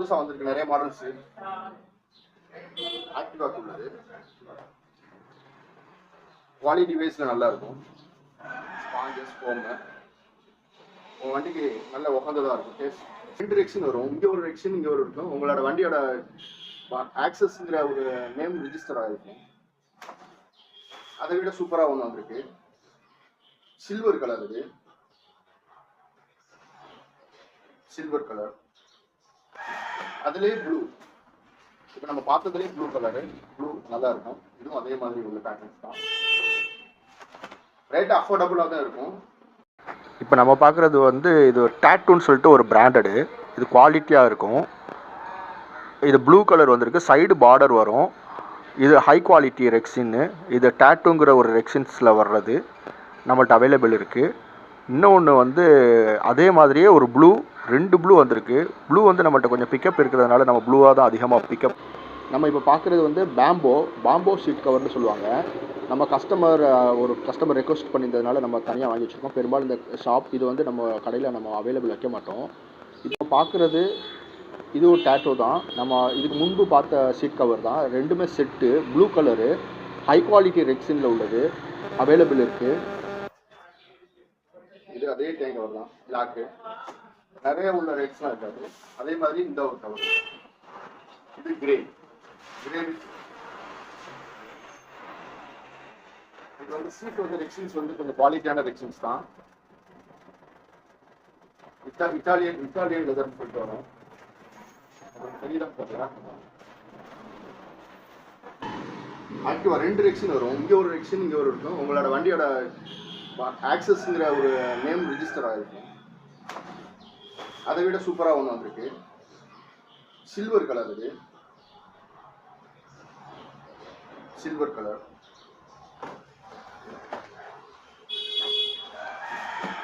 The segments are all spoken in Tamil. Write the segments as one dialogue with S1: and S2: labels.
S1: புதுசா வந்திருக்கு நிறைய மாடல்ஸ் ஆக்டிவாக்கு உள்ளது. குவாலிட்டி வைஸ்ல நல்லா இருக்கும். ஸ்பாஞ்சஸ் ஃபோமு உங்க வண்டிக்கு நல்ல உகந்ததா இருக்கும். டேஸ்ட் ரெண்டு ரெக்ஷன் வரும். இங்க ஒரு ரெக்ஷன் இங்க ஒரு இருக்கும். உங்களோட வண்டியோட ஆக்சஸ்ங்கிற ஒரு நேம் ரிஜிஸ்டர் ஆகிருக்கும் அதை விட சூப்பரா ஒன்று வந்திருக்கு. சில்வர் கலர் இது. சில்வர் கலர் அதுலயே ப்ளூ இப்போ நம்ம பார்த்ததுலேயே ப்ளூ கலரு ப்ளூ நல்லா இருக்கும். இதுவும் அதே மாதிரி உள்ள பேட்டர்ன்ஸ் தான். ரேட் அஃபோர்டபுளாக தான் இருக்கும்.
S2: இப்போ நம்ம பார்க்குறது வந்து இது டேட்டூன்னு சொல்லிட்டு ஒரு பிராண்டடு இது குவாலிட்டியாக இருக்கும். இது ப்ளூ கலர் வந்திருக்கு. சைடு பார்டர் வரும். இது ஹை குவாலிட்டி ரெக்ஸின்னு இது டேட்டூங்கிற ஒரு ரெக்ஸின்ஸில் வர்றது. நம்மள்ட்ட அவைலபிள் இருக்குது இன்னொன்று வந்து அதே மாதிரியே ஒரு ப்ளூ ரெண்டு ப்ளூ வந்திருக்கு. ப்ளூ வந்து நம்மள்ட்ட கொஞ்சம் பிக்கப் இருக்கிறதுனால நம்ம ப்ளூவாக தான் அதிகமாக பிக்கப் நம்ம இப்போ பார்க்குறது வந்து பேம்போ பாம்போ ஷீட் கவர்னு சொல்லுவாங்க. நம்ம கஸ்டமர் ஒரு கஸ்டமர் ரெக்வஸ்ட் பண்ணியிருந்ததுனால நம்ம தனியாக வாங்கி வச்சுருக்கோம். பெரும்பாலும் இந்த ஷாப் இது வந்து நம்ம கடையில் நம்ம அவைலபிள் வைக்க மாட்டோம். இப்போ பார்க்குறது இது ஒரு டேட்டோ தான். நம்ம இதுக்கு முன்பு பார்த்த சீட் கவர் தான். ரெண்டுமே set blue colour high quality ரெக்ஸினில் உள்ளது. அவைலபிள் இருக்குது
S1: இது அதே டேங்க் கவர் தான். பிளாக்கு நிறைய உள்ள ரேட்ஸ்லாம் இருக்காது. அதே மாதிரி இந்த ஒரு கவர் இது கிரே கிரே இது வந்து சீட் வந்து ரெக்ஷன்ஸ் வந்து கொஞ்சம் குவாலிட்டியான ரெக்ஷன்ஸ் தான் இட்டா இட்டாலியன் இட்டாலியன் லெதர்னு சொல்லிட்டு வரும். உங்களுக்கு தெரியல ஆக்டிவா ரெண்டு ரெக்ஷன் வரும். இங்க ஒரு ரெக்ஷன் இங்க ஒரு இருக்கும் உங்களோட வண்டியோட ஆக்சஸ்ங்கிற ஒரு நேம் ரிஜிஸ்டர் ஆகிருக்கும் அதை விட சூப்பராக ஒன்று வந்திருக்கு. சில்வர் கலர் இது. சில்வர் கலர்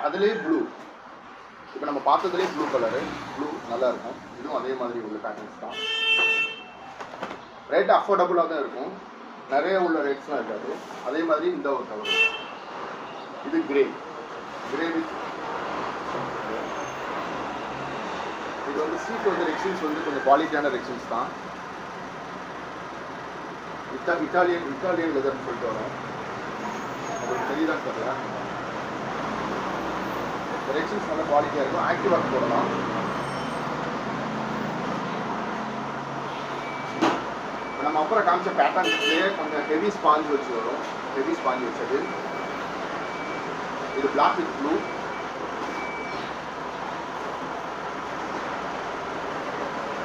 S1: அதுலேயே ப்ளூ இப்போ நம்ம பார்த்ததுலேயே ப்ளூ கலரு ப்ளூ நல்லா இருக்கும். இதுவும் அதே மாதிரி உள்ள பேட்டர்ன்ஸ் தான். ரேட் அஃபோர்டபுளாக தான் இருக்கும். நிறைய உள்ள ரேட்ஸ்லாம் இருக்காது. அதே மாதிரி இந்த ஒரு கலர் இது கிரே கிரே வித் இது வந்து சீட் வந்து ரெக்ஷன்ஸ் வந்து கொஞ்சம் குவாலிட்டியான ரெக்ஷன்ஸ் தான். இட்டா இட்டாலியன் இட்டாலியன் லெதர்னு சொல்லிட்டு வரும். உங்களுக்கு தெரியுதா தெரியல. ரெக்ஷன்ஸ் நல்ல குவாலிட்டியாக இருக்கும். ஆக்டிவாக போடலாம். நம்ம அப்புறம் காமிச்ச பேட்டர்ன்ஸ்லேயே கொஞ்சம் ஹெவி ஸ்பாஞ்ச் வச்சு வரும். ஹெவி ஸ்பாஞ்ச் வச்சது. இது பிளாக் வித் ப்ளூ